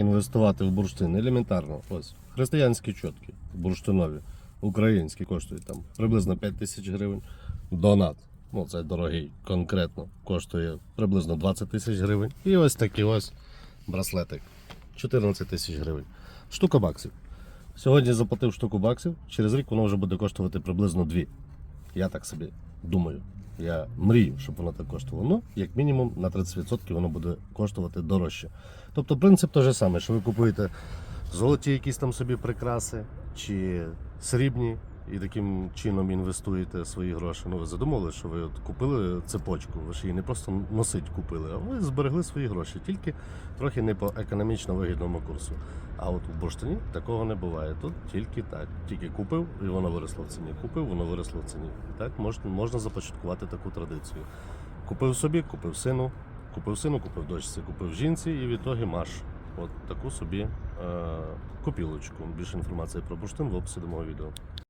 інвестувати в бурштин? Елементарно. Ось. Християнські чотки, бурштинові, українські коштують там приблизно 5 тисяч гривень. Донат. Ну, це дорогий, конкретно коштує приблизно 20 тисяч гривень. І ось такий ось браслетик. 14 тисяч гривень. Штука баксів. Сьогодні заплатив штуку баксів, через рік воно вже буде коштувати приблизно 2. Я так собі думаю. Я мрію, щоб воно так коштувало. Ну, як мінімум, на 30% воно буде коштувати дорожче. Тобто принцип той же самий, що ви купуєте золоті якісь там собі прикраси чи срібні, і таким чином інвестуєте свої гроші. Ну, ви задумали, що ви от купили цепочку, ви ж її не просто носить купили, а ви зберегли свої гроші, тільки трохи не по економічно вигідному курсу. А от у бурштині такого не буває. Тут тільки так. Тільки купив, і воно виросло в ціні. Купив, воно виросло в ціні. Так можна, можна започаткувати таку традицію. Купив собі, купив сину, купив сину, купив дочці, купив жінці, і в ітогі маш. От таку собі е, копілочку. Більше інформації про бурштин в описі до мого відео.